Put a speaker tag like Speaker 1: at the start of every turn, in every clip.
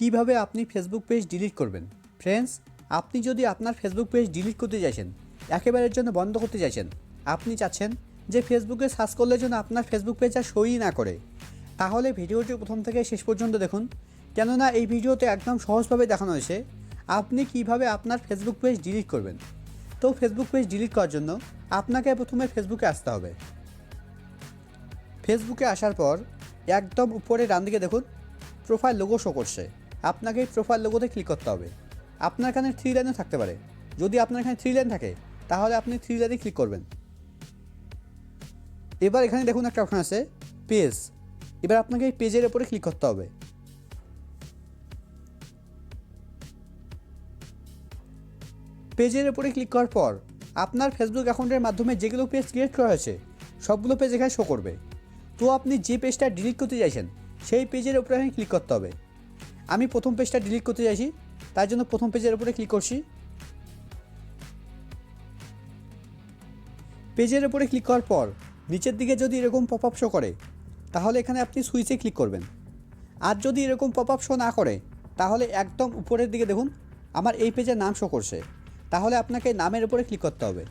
Speaker 1: কীভাবে আপনি Facebook page delete করবেন? ফ্রেন্ডস আপনি যদি আপনার ফেসবুক পেজ ডিলিট করতে চাইছেন, একেবারের জন্য বন্ধ করতে চাইছেন, আপনি চাচ্ছেন যে ফেসবুকে সার্চ করলে যেন আপনার ফেসবুক পেজ আর সই না করে। তাহলে ভিডিওটি প্রথম থেকে শেষ পর্যন্ত দেখুন। কেননা এই ভিডিওতে একদম সহজভাবে দেখানো হয়েছে আপনি কীভাবে আপনার ফেসবুক পেজ ডিলিট করবেন। তো ফেসবুক পেজ ডিলিট করার জন্য আপনাকে প্রথমে ফেসবুকে আসতে হবে। ফেসবুকে আসার পর একদম উপরে ডান দিকে দেখুন প্রোফাইল লোগো শো করছে। আপনাকে প্রোফাইল লোগোতে ক্লিক করতে হবে। আপনার এখানে থ্রি লাইনও থাকতে পারে। যদি আপনার এখানে থ্রি লাইন থাকে, তাহলে আপনি থ্রি লাইনে ক্লিক করবেন। এবার এখানে দেখুন একটা অপশন আছে পেজ এবার আপনাকে এই পেজের ওপরে ক্লিক করতে হবে। পেজের ওপরে ক্লিক করার পর, আপনার ফেসবুক অ্যাকাউন্টের মাধ্যমে যেগুলো পেজ ক্রিয়েট করা হয়েছে, সবগুলো পেজ এখানে শো করবে। তো আপনি যে পেজটা ডিলিট করতে চাইছেন, সেই পেজের ওপরে এখানে ক্লিক করতে হবে। আমি প্রথম পেজটা ডিলিট করতে চাইছি, তার জন্য প্রথম পেজের উপরে ক্লিক করছি। পেজের উপরে ক্লিক করার পর, নিচের দিকে যদি এরকম পপ আপ শো করে, তাহলে এখানে আপনি সুইচে ক্লিক করবেন। আর যদি এরকম পপ আপ শো না করে, তাহলে একদম উপরের দিকে দেখুন, আমার এই পেজের নাম শো করছে। তাহলে আপনাকে নামের উপরে ক্লিক করতে হবে।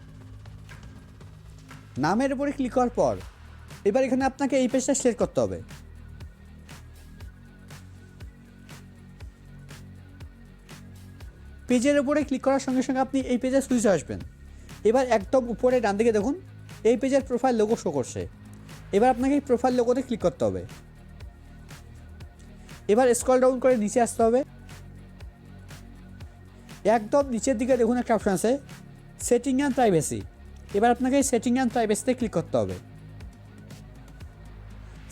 Speaker 1: নামের উপরে ক্লিক করার পর, এবার এখানে আপনাকে এই পেজটা সিলেক্ট করতে হবে। পেজের উপরে ক্লিক করার সঙ্গে সঙ্গে আপনি এই পেজে সুইচে আসবেন। এবার একদম উপরে ডান দিকে দেখুন, এই পেজের প্রোফাইল লোগো শো করছে। এবার আপনাকে এই প্রোফাইল লোগোতে ক্লিক করতে হবে। এবার স্ক্রল ডাউন করে নিচে আসতে হবে। একদম নিচের দিকে দেখুন একটা অপশান আছে সেটিং অ্যান্ড প্রাইভেসি এবার আপনাকে সেটিং অ্যান্ড প্রাইভেসিতে ক্লিক করতে হবে।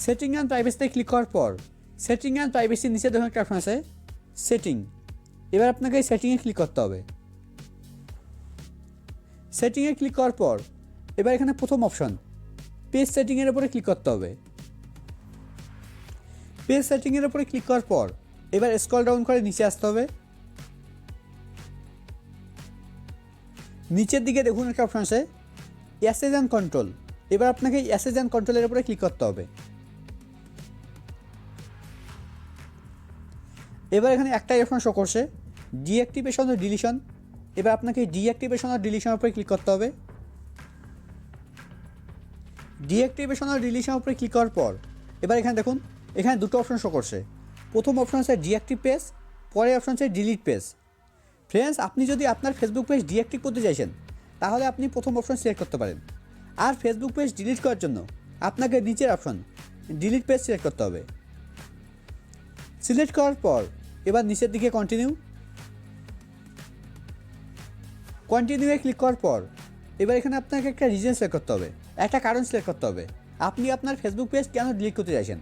Speaker 1: সেটিং অ্যান্ড প্রাইভেসিতে ক্লিক করার পর সেটিং অ্যান্ড প্রাইভেসির নিচে দেখুন একটা অপশান আছে সেটিং এবার আপনাকে এই সেটিংয়ে ক্লিক করতে হবে। সেটিংয়ে ক্লিক করার পর, এবার এখানে প্রথম অপশন পেজ সেটিংয়ের উপরে ক্লিক করতে হবে। পেজ সেটিংয়ের উপরে ক্লিক করার পর, এবার স্ক্রল ডাউন করে নিচে আসতে হবে। নিচের দিকে দেখুন একটা অপশন আছে অ্যাসেজ অ্যান্ড কন্ট্রোল এবার আপনাকে অ্যাসেজ অ্যান্ড কন্ট্রোলের উপরে ক্লিক করতে হবে। এবার এখানে একটাই অপশন শো করছে। ডিঅ্যাক্টিভেশন ও ডিলিশন এবার আপনাকে ডিঅ্যাক্টিভেশন আর ডিলিশনের উপরে ক্লিক করতে হবে। ডিঅ্যাক্টিভেশন আর ডিলিশনের উপরে ক্লিক করার পর, এবার এখানে দেখুন, এখানে দুটো অপশন শো করছে। প্রথম অপশন আছে ডিঅ্যাক্টিভ পেজ পরের অপশন আছে ডিলিট পেজ ফ্রেন্ডস আপনি যদি আপনার ফেসবুক পেজ ডিঅ্যাক্টিভ করতে চাইছেন, তাহলে আপনি প্রথম অপশন সিলেক্ট করতে পারেন। আর ফেসবুক পেজ ডিলিট করার জন্য আপনাকে নিচের অপশন ডিলিট পেজ সিলেক্ট করতে হবে। সিলেক্ট করার পর এবার নিচের দিকে কন্টিনিউ কন্টিনিউয়ে ক্লিক করার পর, এবার এখানে আপনাকে একটা রিজন সিলেক্ট করতে হবে, একটা কারণ সিলেক্ট করতে হবে। আপনি আপনার ফেসবুক পেজ কেন ডিলিট করতে চাইছেন?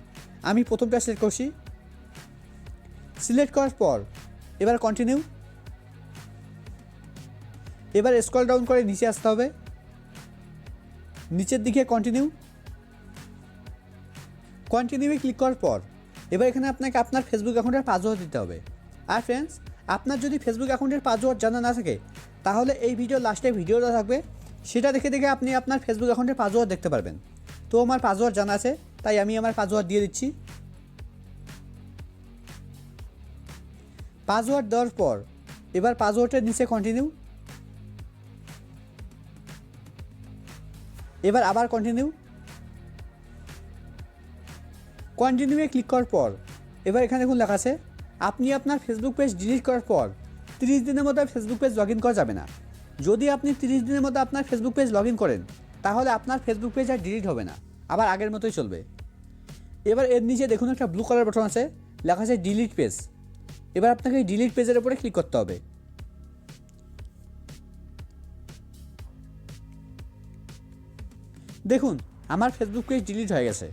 Speaker 1: আমি প্রথমটা সিলেক্ট করছি। সিলেক্ট করার পর, এবার কন্টিনিউ এবার স্ক্রল ডাউন করে নিচে আসতে হবে। নিচের দিকে কন্টিনিউ কন্টিনিউয়ে ক্লিক করার পর এবার এখানে আপনাকে আপনার ফেসবুক অ্যাকাউন্টের পাসওয়ার্ড দিতে হবে। আর ফ্রেন্ডস আপনার যদি ফেসবুক অ্যাকাউন্টের পাসওয়ার্ড জানা না থাকে, তাহলে এই ভিডিও লাস্টে ভিডিওটা থাকবে। সেটা দেখে দেখে আপনি আপনার ফেসবুক অ্যাকাউন্টের পাসওয়ার্ড দেখতে পারবেন। তো আমার পাসওয়ার্ড জানা আছে, তাই আমি আমার পাসওয়ার্ড দিয়ে দিচ্ছি। পাসওয়ার্ড দেওয়ার পর, এবার পাসওয়ার্ডের নিচে কন্টিনিউ এবার আবার কন্টিনিউ কন্টিনিউয়ে ক্লিক করার পর, এবার এখানে দেখুন লেখা আছে, আপনি আপনার ফেসবুক পেজ ডিলিট করার পর, তিরিশ দিনের মধ্যে ফেসবুক পেজ লগ ইন করা যাবে না। যদি আপনি তিরিশ দিনের মধ্যে আপনার ফেসবুক পেজ লগ ইন করেন, তাহলে আপনার ফেসবুক পেজ আর ডিলিট হবে না, আবার আগের মতোই চলবে। এবার এর নিচে দেখুন একটা ব্লু কালার বাটন আছে, লেখা আছে ডিলিট পেজ এবার আপনাকে ডিলিট পেজের উপরে ক্লিক করতে হবে। দেখুন, আমার ফেসবুক পেজ ডিলিট হয়ে গেছে।